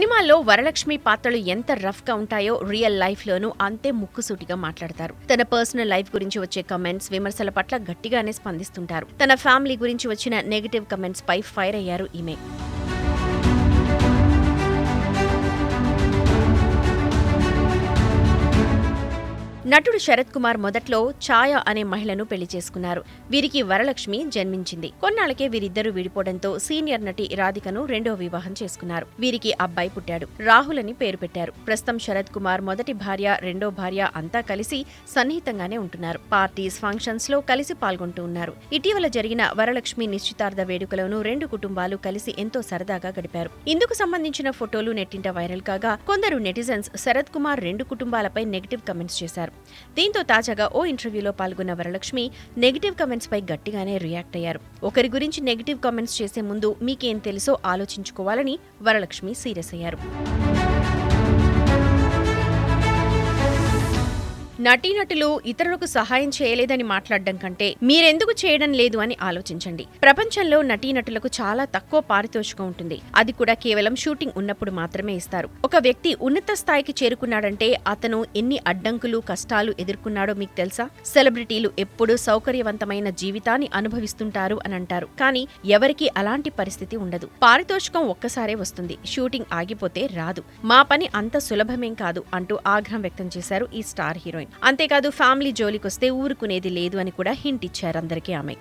సినిమాల్లో వరలక్ష్మి పాత్రలు ఎంత రఫ్గా ఉంటాయో రియల్ లైఫ్ లోనూ అంతే ముక్కుసూటిగా మాట్లాడతారు. తన పర్సనల్ లైఫ్ గురించి వచ్చే కమెంట్స్ విమర్శల పట్ల గట్టిగానే స్పందిస్తుంటారు. తన ఫ్యామిలీ గురించి వచ్చిన నెగిటివ్ కమెంట్స్ పై ఫైర్ అయ్యారు ఈమె. నటుడు శరత్ కుమార్ మొదట్లో ఛాయ అనే మహిళను పెళ్ళి చేసుకున్నారు. వీరికి వరలక్ష్మి జన్మించింది. కొన్నాళ్ళకే వీరిద్దరూ విడిపోవడంతో సీనియర్ నటి రాధికను రెండో వివాహం చేసుకున్నారు. వీరికి అబ్బాయి పుట్టాడు. రాహుల్ అని పేరు పెట్టారు. ప్రస్తుతం శరత్ కుమార్ మొదటి భార్య రెండో భార్య అంతా కలిసి సన్నిహితంగానే ఉంటున్నారు. పార్టీస్ ఫంక్షన్స్లో కలిసి పాల్గొంటూ ఉన్నారు. ఇటీవల జరిగిన వరలక్ష్మి నిశ్చితార్థ వేడుకలోనూ రెండు కుటుంబాలు కలిసి ఎంతో సరదాగా గడిపారు. ఇందుకు సంబంధించిన ఫోటోలు నెట్టింట వైరల్ కాగా కొందరు నెటిజన్స్ శరత్ కుమార్ రెండు కుటుంబాలపై నెగిటివ్ కమెంట్స్ చేశారు. దీంతో తాజాగా ఓ ఇంటర్వ్యూలో పాల్గొన్న వరలక్ష్మి నెగిటివ్ కమెంట్స్ పై గట్టిగానే రియాక్ట్ అయ్యారు. ఒకరి గురించి నెగిటివ్ కమెంట్స్ చేసే ముందు మీకేం తెలుసో ఆలోచించుకోవాలని వరలక్ష్మి సీరియస్ అయ్యారు. నటీనటులు ఇతరులకు సహాయం చేయలేదని మాట్లాడడం కంటే మీరెందుకు చేయడం లేదు అని ఆలోచించండి. ప్రపంచంలో నటీనటులకు చాలా తక్కువ పారితోషికం ఉంటుంది. అది కూడా కేవలం షూటింగ్ ఉన్నప్పుడు మాత్రమే ఇస్తారు. ఒక వ్యక్తి ఉన్నత స్థాయికి చేరుకున్నాడంటే అతను ఎన్ని అడ్డంకులు కష్టాలు ఎదుర్కొన్నాడో మీకు తెలుసా? సెలబ్రిటీలు ఎప్పుడూ సౌకర్యవంతమైన జీవితాన్ని అనుభవిస్తుంటారు అని అంటారు. కానీ ఎవరికి అలాంటి పరిస్థితి ఉండదు. పారితోషికం ఒక్కసారే వస్తుంది. షూటింగ్ ఆగిపోతే రాదు. మా పని అంత సులభమేం కాదు అంటూ ఆగ్రహం వ్యక్తం చేశారు ఈ స్టార్ హీరోయిన్. అంతేకాదు ఫ్యామిలీ జోలికొస్తే ఊరుకునేది లేదు అని కూడా హింట్ ఇచ్చారు అందరికీ ఆమె.